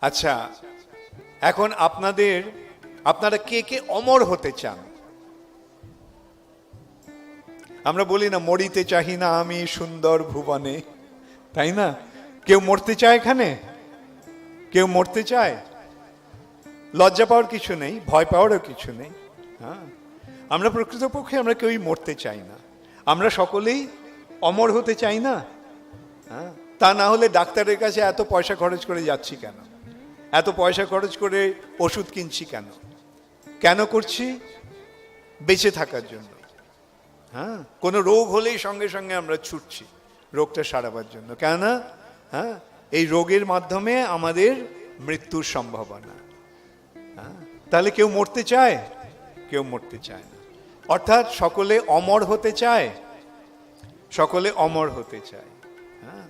আচ্ছা এখন আপনাদের, আপনারা কে কে অমর হতে চান? আমরা বলি না, মরিতে চাহি না আমি সুন্দর ভুবনে। তাই না? কেউ মরতে চায় এখানে? কেউ মরতে চায়? লজ্জা পাওয়ার কিছু নেই, ভয় পাওয়ারও কিছু নেই। হ্যাঁ? আমরা প্রকৃতপক্ষে আমরা কেউই মরতে চাই না। আমরা সকলেই অমর হতে চাই না। হ্যাঁ? তা না হলে ডাক্তারের কাছে এত পয়সা খরচ করে যাচ্ছি কেন? এত পয়সা খরচ করে ওষুধ কিনছি কেন? কেন করছি? বেঁচে থাকার জন্য। হ্যাঁ? কোনো রোগ হলেই সঙ্গে সঙ্গে আমরা ছুটছি রোগটা সারাবার জন্য। কেননা হ্যাঁ? এই রোগের মাধ্যমে আমাদের মৃত্যুর সম্ভাবনা। হ্যাঁ? তাহলে কেউ মরতে চায়? কেউ মরতে চায় না। অর্থাৎ সকলে অমর হতে চায়। সকলে অমর হতে চায়। হ্যাঁ?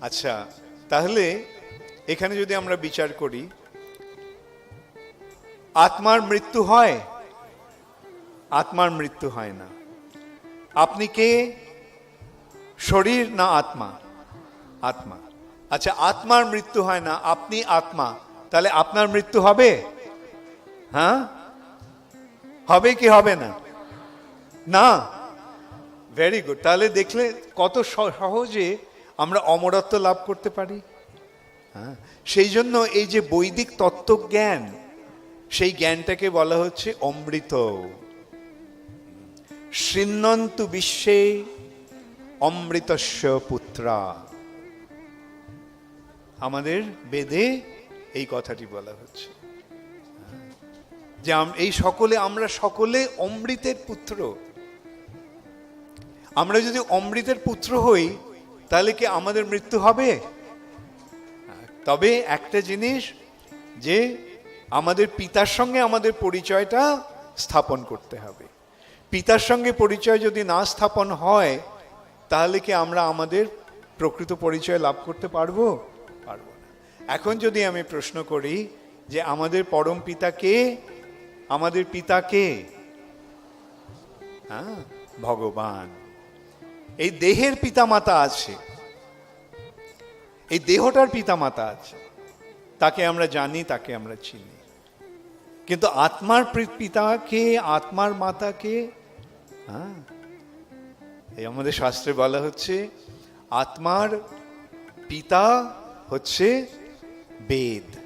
আচ্ছা তাহলে এখানে যদি আমরা বিচার করি, আত্মার মৃত্যু হয়, আত্মার মৃত্যু হয় না। আপনি কে? শরীর না আত্মা? আত্মা। আচ্ছা আত্মার মৃত্যু হয় না, আপনি আত্মা। তাহলে আপনার মৃত্যু হবে? হ্যাঁ? হবে কি হবে না? না। ভেরি গুড তাহলে দেখলে কত সহজে আমরা অমরত্ব লাভ করতে পারি। হ্যাঁ? সেই জন্য এই যে বৈদিক তত্ত্বজ্ঞান, সেই জ্ঞানটাকে বলা হচ্ছে অমৃত। শৃণ্বন্তু বিশ্বে অমৃতস্য পুত্রা। আমাদের বেদে এই কথাটি বলা হচ্ছে। যে এই সকলে, আমরা সকলে অমৃতের পুত্র। আমরা যদি অমৃতের পুত্র হই, তাহলে কি আমাদের মৃত্যু হবে? তবে একটা জিনিস যে আমাদের পিতার সঙ্গে আমাদের পরিচয়টা স্থাপন করতে হবে। পিতার সঙ্গে পরিচয় যদি না স্থাপন হয়, তাহলে কি আমরা আমাদের প্রকৃত পরিচয় লাভ করতে পারব? পারব না। এখন যদি আমি প্রশ্ন করি যে আমাদের পরম পিতা কে? আমাদের পিতা কে? হ্যাঁ ভগবান। এই দেহের পিতামাতা আছে। এই দেহটার পিতামাতা আছে। তাকে আমরা জানি, তাকে আমরা চিনি। কিন্তু আত্মার পি- পিতা কে আত্মার মাতা কে হ্যাঁ? এই আমাদের শাস্ত্রে বলা হচ্ছে, আত্মার পিতা হচ্ছে বেদ।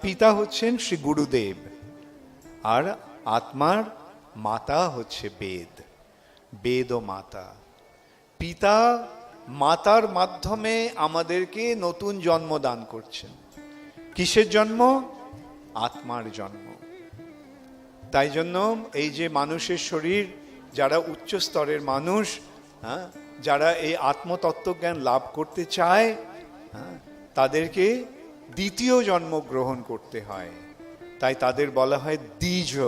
পিতা হচ্ছেন শ্রী গুরুদেব, আর আত্মার মাতা হচ্ছে বেদ। বেদ ও মাতা পিতা মাতার মাধ্যমে আমাদেরকে নতুন জন্ম দান করছেন। কিসের জন্ম? আত্মার জন্ম। তাই জন্য এই যে মানুষের শরীর যারা উচ্চ স্তরের মানুষ হ্যাঁ যারা এই আত্মতত্ত্বজ্ঞান লাভ করতে চায় হ্যাঁ, তাদেরকে দ্বিতীয় জন্ম গ্রহণ করতে হয়। তাই তাদের বলা হয় দ্বিজ।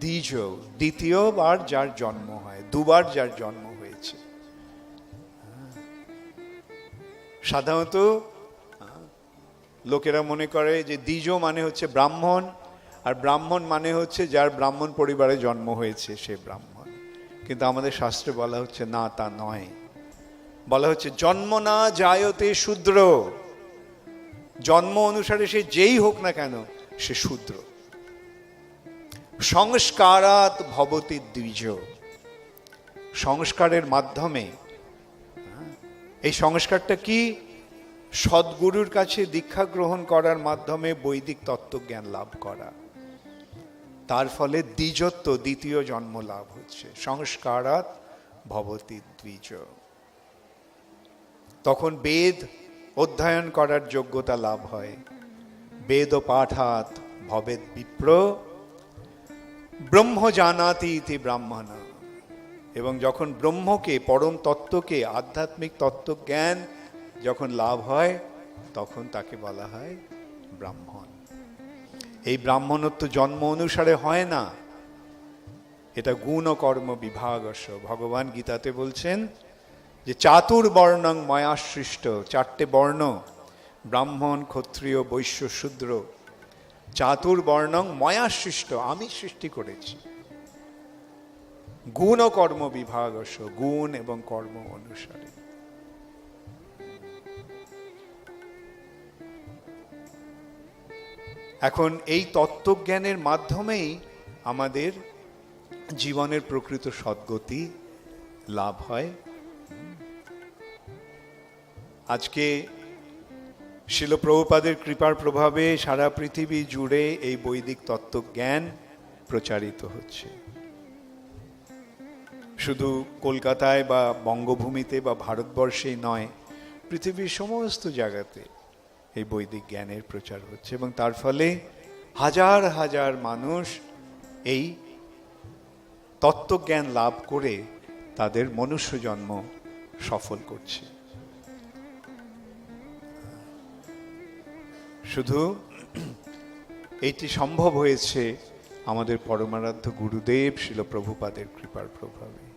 দ্বিজ। দ্বিতীয়বার যার জন্ম হয় দুবার যার জন্ম সাধারণত লোকেরা মনে করে যে দ্বিজ মানে হচ্ছে ব্রাহ্মণ, আর ব্রাহ্মণ মানে হচ্ছে যার ব্রাহ্মণ পরিবারে জন্ম হয়েছে, সে ব্রাহ্মণ। কিন্তু আমাদের শাস্ত্রে বলা হচ্ছে না, তা নয়। বলা হচ্ছে, জন্ম না জায়তে শূদ্র। জন্ম অনুসারে সে যেই হোক না কেন, সে শূদ্র। সংস্কারাত ভবতী দ্বিজ। সংস্কারের মাধ্যমে এই সংস্কারটা কি? সদ্গুরুর কাছে দীক্ষা গ্রহণ করার মাধ্যমে বৈদিক তত্ত্বজ্ঞান লাভ করা। তার ফলে দ্বিজত্ব দ্বিতীয় জন্ম লাভ হচ্ছে। সংস্কারাত ভবতী দ্বিজ। তখন বেদ অধ্যয়ন করার যোগ্যতা লাভ হয়। বেদ পাঠাত ভবেদ বিপ্র। ব্রহ্ম জানাতি ইতি ব্রাহ্মণ। এবং যখন ব্রহ্মকে, পরম তত্ত্বকে, আধ্যাত্মিক তত্ত্বজ্ঞান যখন লাভ হয়, তখন তাকে বলা হয় ব্রাহ্মণ। এই ব্রাহ্মণত্ব জন্ম অনুসারে হয় না। এটা গুণ কর্ম বিভাগস ভগবান গীতাতে বলছেন যে, চাতুর বর্ণং ময়া সৃষ্ট, চারটে বর্ণ, ব্রাহ্মণ, ক্ষত্রিয়, বৈশ্য, শূদ্র। চাতুর বর্ণং ময়া সৃষ্ট, আমি সৃষ্টি করেছি। গুণ ও কর্ম বিভাগস গুণ এবং কর্ম অনুসারে। এখন এই তত্ত্বজ্ঞানের মাধ্যমেই আমাদের জীবনের প্রকৃত সদ্গতি লাভ হয়। আজকে শিলপ্রভুপাদের কৃপার প্রভাবে সারা পৃথিবী জুড়ে এই বৈদিক তত্ত্বজ্ঞান প্রচারিত হচ্ছে। শুধু কলকাতায় বা বঙ্গভূমিতে বা ভারতবর্ষেই নয়, পৃথিবীর সমস্ত জায়গাতে এই বৈদিক জ্ঞানের প্রচার হচ্ছে এবং তার ফলে হাজার হাজার মানুষ এই তত্ত্বজ্ঞান লাভ করে তাদের মনুষ্য জন্ম সফল করছে। শুধু এইটি সম্ভব হয়েছে আমাদের পরমারাধ্য গুরুদেব শিলপ্রভুপাদের কৃপার প্রভাবে।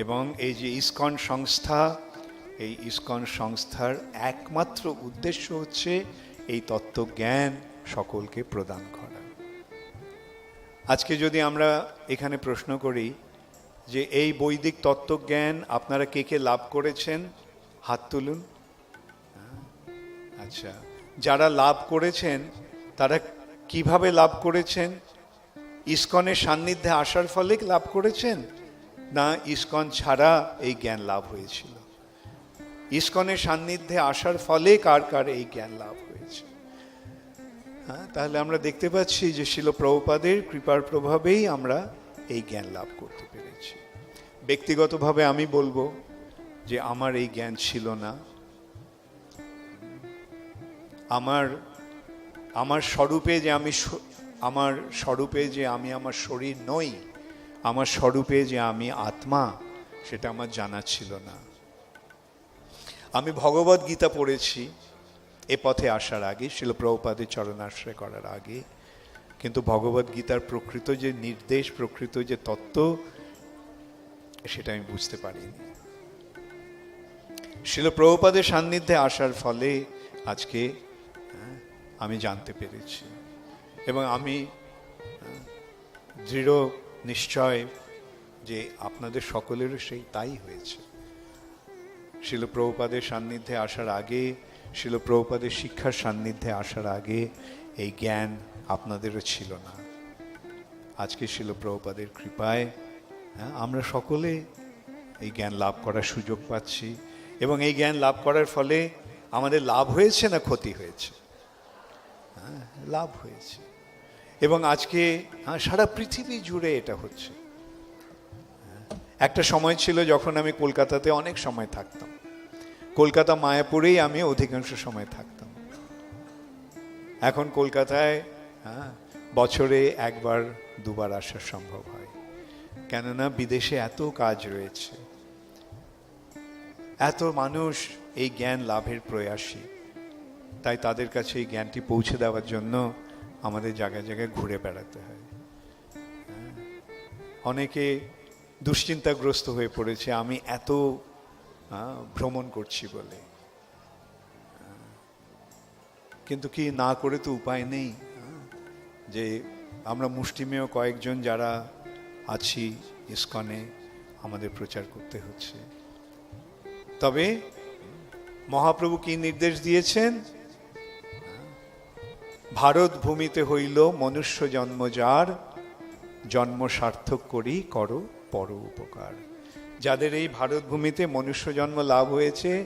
এবং এই যে ইস্কন সংস্থা, এই ইস্কন সংস্থার একমাত্র উদ্দেশ্য হচ্ছে এই তত্ত্বজ্ঞান সকলকে প্রদান করা। আজকে যদি আমরা এখানে প্রশ্ন করি যে এই বৈদিক তত্ত্বজ্ঞান আপনারা কে কে লাভ করেছেন? হাত তুলুন। আচ্ছা যারা লাভ করেছেন, তারা কীভাবে লাভ করেছেন? ইস্কনের সান্নিধ্যে আসার ফলে লাভ করেছেন? না ইস্কন ছাড়া এই জ্ঞান লাভ হয়েছিল। ইস্কনের সান্নিধ্যে আসার ফলে কার কার এই জ্ঞান লাভ হয়েছে। হ্যাঁ তাহলে আমরা দেখতে পাচ্ছি যে শিল প্রভুপাদের কৃপার প্রভাবেই আমরা এই জ্ঞান লাভ করতে পেরেছি। ব্যক্তিগতভাবে আমি বলব যে আমার এই জ্ঞান ছিল না। আমার আমার স্বরূপে যে আমি আমার স্বরূপে যে আমি আমার শরীর নই আমার স্বরূপে যে আমি আত্মা সেটা আমার জানা ছিল না। আমি ভগবত গীতা পড়েছি এ পথে আসার আগে শিলপ্রভুপাদের চরণাশ্রয় করার আগে। কিন্তু ভগবত গীতার প্রকৃত যে নির্দেশ প্রকৃত যে তত্ত্ব সেটা আমি বুঝতে পারিনি। শিলপ্রভুপাদের সান্নিধ্যে আসার ফলে আজকে হ্যাঁ, আমি জানতে পেরেছি। এবং আমি হ্যাঁ, দৃঢ় নিশ্চয় যে আপনাদের সকলেরও সেই তাই হয়েছে। শিলপ্রভুপাদের সান্নিধ্যে আসার আগে শিলপ্রভুপাদের শিক্ষার সান্নিধ্যে আসার আগে এই জ্ঞান আপনাদেরও ছিল না। আজকে শিলপ্রভুপাদের কৃপায় হ্যাঁ, আমরা সকলে এই জ্ঞান লাভ করার সুযোগ পাচ্ছি এবং এই জ্ঞান লাভ করার ফলে আমাদের লাভ হয়েছে না ক্ষতি হয়েছে? হ্যাঁ, লাভ হয়েছে। এবং আজকে হ্যাঁ, সারা পৃথিবী জুড়ে এটা হচ্ছে। একটা সময় ছিল যখন আমি কলকাতাতে অনেক সময় থাকতাম। কলকাতা মায়াপুরেই আমি অধিকাংশ সময় থাকতাম। এখন কলকাতায় হ্যাঁ, বছরে একবার দুবার আসা সম্ভব হয়। কেননা বিদেশে এত কাজ রয়েছে। এত মানুষ এই জ্ঞান লাভের প্রয়াসী। তাই তাদের কাছে এই জ্ঞানটি পৌঁছে দেওয়ার জন্য আমাদের জায়গায় জায়গায় ঘুরে বেড়াতে হয় হ্যাঁ। অনেকে দুশ্চিন্তাগ্রস্ত হয়ে পড়েছে, আমি এত ভ্রমণ করছি বলে হ্যাঁ। কিন্তু কি না করে তো উপায় নেই হ্যাঁ। যে আমরা মুষ্টিমেয় কয়েকজন যারা আছি ইস্কনে, আমাদের প্রচার করতে হচ্ছে তবে মহাপ্রভু কি নির্দেশ দিয়েছেন ভারত ভূমিতে হইল মনুষ্য জন্ম যার, জন্ম সার্থক করি, করো পর উপকার। যাদের এই ভারত ভূমিতে মনুষ্য জন্ম লাভ হয়েছে,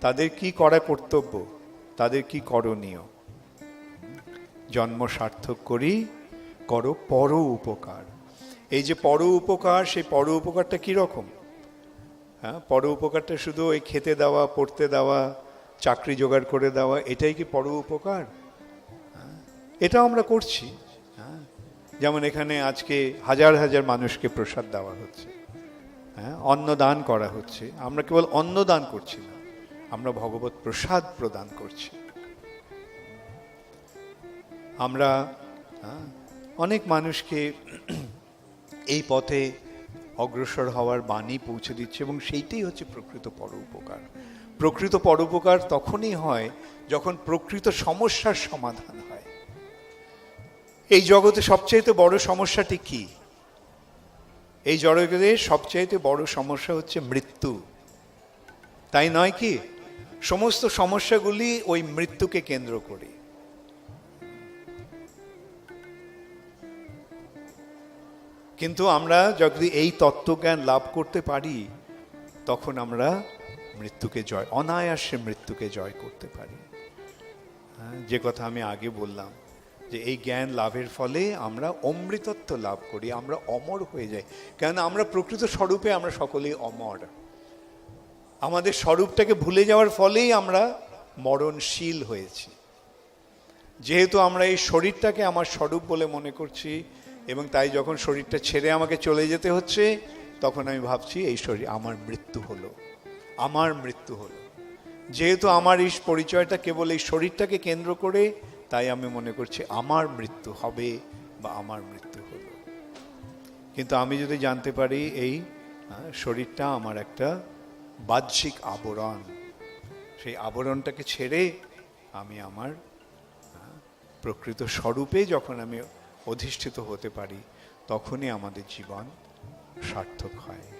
তাদের কি করা কর্তব্য? তাদের কি করণীয়? জন্ম সার্থক করি, করো পর উপকার। এই যে পর উপকার, সেই পর উপকারটা কি রকম? হ্যাঁ পর উপকারটা শুধু ওই খেতে দেওয়া, পড়তে দেওয়া, চাকরি জোগাড় করে দেওয়া, এটাই কি পর উপকার? এটাও আমরা করছি হ্যাঁ? যেমন এখানে আজকে হাজার হাজার মানুষকে প্রসাদ দেওয়া হচ্ছে হ্যাঁ? অন্নদান করা হচ্ছে। আমরা কেবল অন্নদান করছি না আমরা ভগবত প্রসাদ প্রদান করছি। আমরা হ্যাঁ, অনেক মানুষকে এই পথে অগ্রসর হওয়ার বাণী পৌঁছে দিচ্ছে এবং সেইটাই হচ্ছে প্রকৃত পরোপকার। প্রকৃত পরোপকার তখনই হয় যখন প্রকৃত সমস্যার সমাধান হয়। এই জগতে সবচাইতে বড় সমস্যাটি কি? এই জগতে সবচাইতে বড় সমস্যা হচ্ছে মৃত্যু। তাই নয় কি? সমস্ত সমস্যাগুলি ওই মৃত্যুকে কেন্দ্র করে। কিন্তু আমরা যদি এই তত্ত্বজ্ঞান লাভ করতে পারি, তখন আমরা মৃত্যুকে জয়, অনায়াসে মৃত্যুকে জয় করতে পারি। হ্যাঁ, যে কথা আমি আগে বললাম। যে এই জ্ঞান লাভের ফলে আমরা অমৃতত্ব লাভ করি, আমরা অমর হয়ে যাই। কেন আমরা প্রকৃত স্বরূপে আমরা সকলেই অমর। আমাদের স্বরূপটাকে ভুলে যাওয়ার ফলেই আমরা মরণশীল হয়েছি। যেহেতু আমরা এই শরীরটাকে আমার স্বরূপ বলে মনে করছি এবং তাই যখন শরীরটা ছেড়ে আমাকে চলে যেতে হচ্ছে, তখন আমি ভাবছি, এই শরীর আমার মৃত্যু হলো। আমার মৃত্যু হলো। যেহেতু আমার এই পরিচয়টা কেবল এই শরীরটাকে কেন্দ্র করে তাই আমি মনে করছি আমার মৃত্যু হবে বা আমার মৃত্যু হলো। কিন্তু আমি যদি জানতে পারি এই শরীরটা আমার একটা বাহ্যিক আবরণ, সেই আবরণটাকে ছেড়ে আমি আমার প্রকৃত স্বরূপে যখন আমি অধিষ্ঠিত হতে পারি, তখনই আমাদের জীবন সার্থক হয়।